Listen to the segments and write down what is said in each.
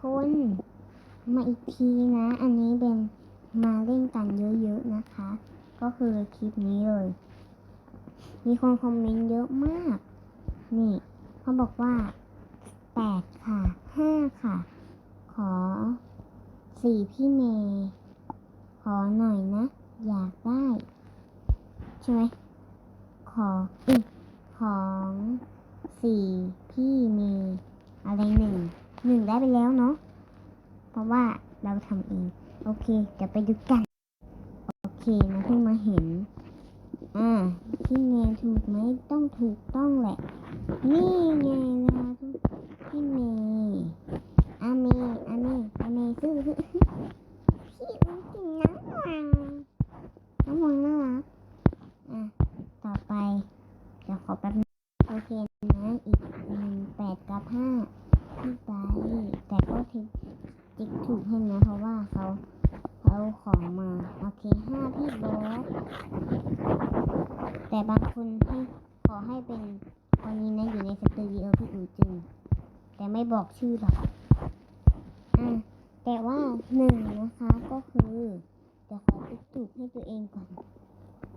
คนมาอีกทีนะ อันนี้เป็นมาเล่นกันเยอะๆนะคะ ก็คือคลิปนี้เลย มีคนคอมเมนต์เยอะมาก นี่เขาบอกว่าแปดค่ะห้าค่ะ ขอสี่พี่เมย์ขอหน่อยนะ อยากได้ ใช่ไหมขออืมของสี่พี่เมย์อะไรหนึ่ง หนึ่งได้ไปแล้วเนาะ เพราะว่าเราทำเอง โอเคเดี๋ยวไปดูกัน โอเคนะเพิ่งมาเห็น อ่าพี่เมย์ถูกไหมต้องถูกต้องแหละ นี่ไงล่ะพี่เมย์อาเมย์อาเมย์อาเมย์ซื้อซื้อพี่มันกินน้ำวังน้ำวังน่ารัก อะ ต่อไปเดี๋ยวขอแป๊บนึงโอเคนะ อีกหนึ่งแปดกับห้าพี่ไปแต่ก็ทิกติ๊กถูกให้นะ เพราะว่าเขาเขาขอมา โอเคห้าพี่บอสแต่บางคนให้ขอให้เป็นคนนี้นะอยู่ในสตูดิโอพี่อูจึง แต่ไม่บอกชื่อหรอกอะแต่ว่าหนึ่งนะคะก็คือเดี๋ยวขอติ๊กถูกให้ตัวเองก่อน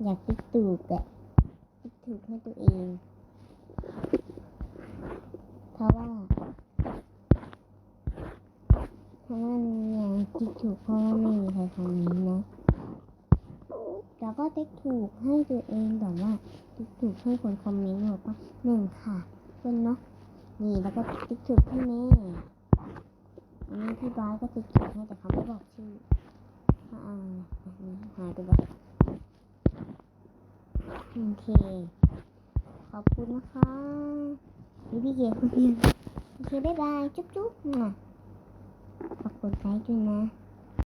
อยากติ๊กถูกอะคิดถูกให้ตัวเอง เพราะว่า เพ ราะว่าเนี่ยคิดถูกเพราะว่าไม่มีใครคอมเมนต์นะแล้วก็ติ๊กถูกให้ตัวเองแบบว่าติ๊กถูกให้คนคอมเมนต์บอกว่าหนึ่งค่ะเป็นเนาะนี่แล้วก็ติ๊กถูกให้แม่อันนี้พี่บอยก็ติ๊กถูกให้แต่เขาไม่บอกชื่ออ่าอันนี้หายไปแล้วโอเคขอบคุณนะคะพี่เกียร์คุณเพียงโอเคบ๊ายบายจุ๊บจุ๊บ มาขอ